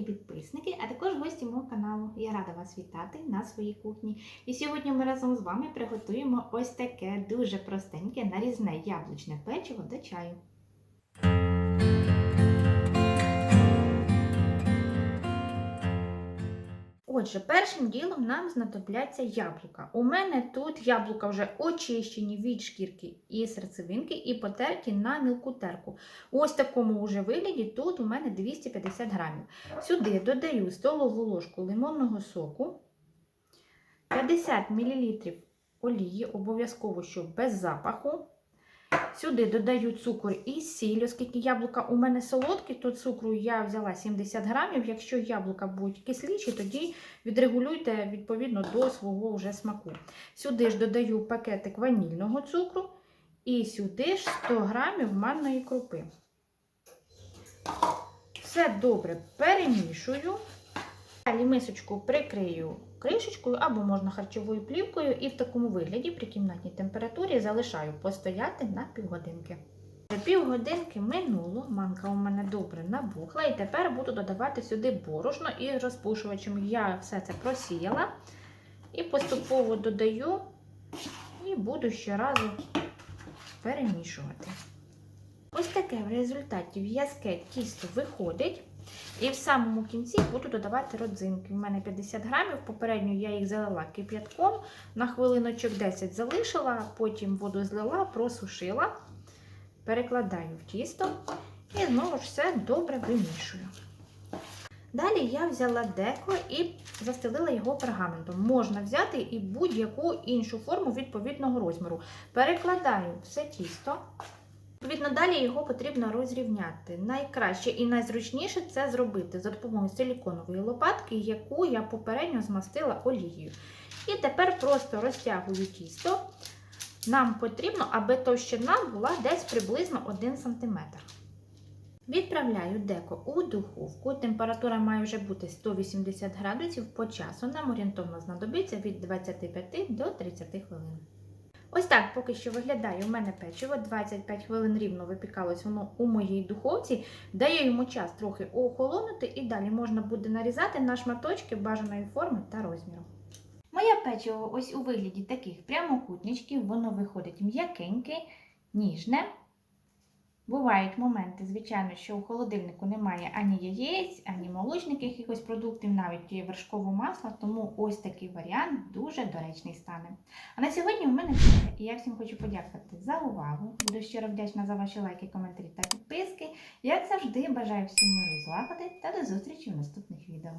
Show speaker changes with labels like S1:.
S1: мої підписники, а також гості мого каналу. Я рада вас вітати на своїй кухні. І сьогодні ми разом з вами приготуємо ось таке дуже простеньке нарізне яблучне печиво до чаю. Отже, першим ділом нам знадобляться яблука. У мене тут яблука вже очищені від шкірки і серцевинки і потерті на мілку терку. Ось такому вже вигляді тут у мене 250 грамів. Сюди додаю столову ложку лимонного соку, 50 мл олії, обов'язково, щоб без запаху. Сюди додаю цукор і сіль, оскільки яблука у мене солодкі, то цукру я взяла 70 грамів. Якщо яблука будуть кисліші, тоді відрегулюйте відповідно до свого вже смаку. Сюди ж додаю пакетик ванільного цукру і сюди ж 100 грамів манної крупи. Все добре перемішую. Далі мисочку прикрию кришечкою або можна харчовою плівкою, і в такому вигляді при кімнатній температурі залишаю постояти на півгодинки. Півгодинки минуло, манка у мене добре набухла, і тепер буду додавати сюди борошно і розпушувачем. Я все це просіяла і поступово додаю і буду щоразу перемішувати. Ось таке в результаті в'язке тісто виходить. І в самому кінці буду додавати родзинки. У мене 50 грамів. Попередньо я їх залила кип'ятком, на хвилиночок 10 залишила, потім воду злила, просушила, перекладаю в тісто і знову ж все добре вимішую. Далі я взяла деко і застелила його пергаментом. Можна взяти і будь-яку іншу форму відповідного розміру. Перекладаю все тісто. Відповідно, далі його потрібно розрівняти. Найкраще і найзручніше це зробити за допомогою силіконової лопатки, яку я попередньо змастила олією. І тепер просто розтягую тісто. Нам потрібно, аби товщина була десь приблизно 1 см. Відправляю деко у духовку. Температура має вже бути 180 градусів по часу. Нам орієнтовно знадобиться від 25 до 30 хвилин. Ось так поки що виглядає у мене печиво. 25 хвилин рівно випікалось воно у моїй духовці. Даю йому час трохи охолонути, і далі можна буде нарізати на шматочки бажаної форми та розміру. Моє печиво ось у вигляді таких прямокутничків, воно виходить м'якеньке, ніжне. Бувають моменти, звичайно, що у холодильнику немає ані яєць, ані молочних якихось продуктів, навіть є вершкове масло, тому ось такий варіант дуже доречний стане. А на сьогодні у мене все. І я всім хочу подякувати за увагу. Буду щиро вдячна за ваші лайки, коментарі та підписки. Як завжди, бажаю всім миру і злагоди та до зустрічі в наступних відео.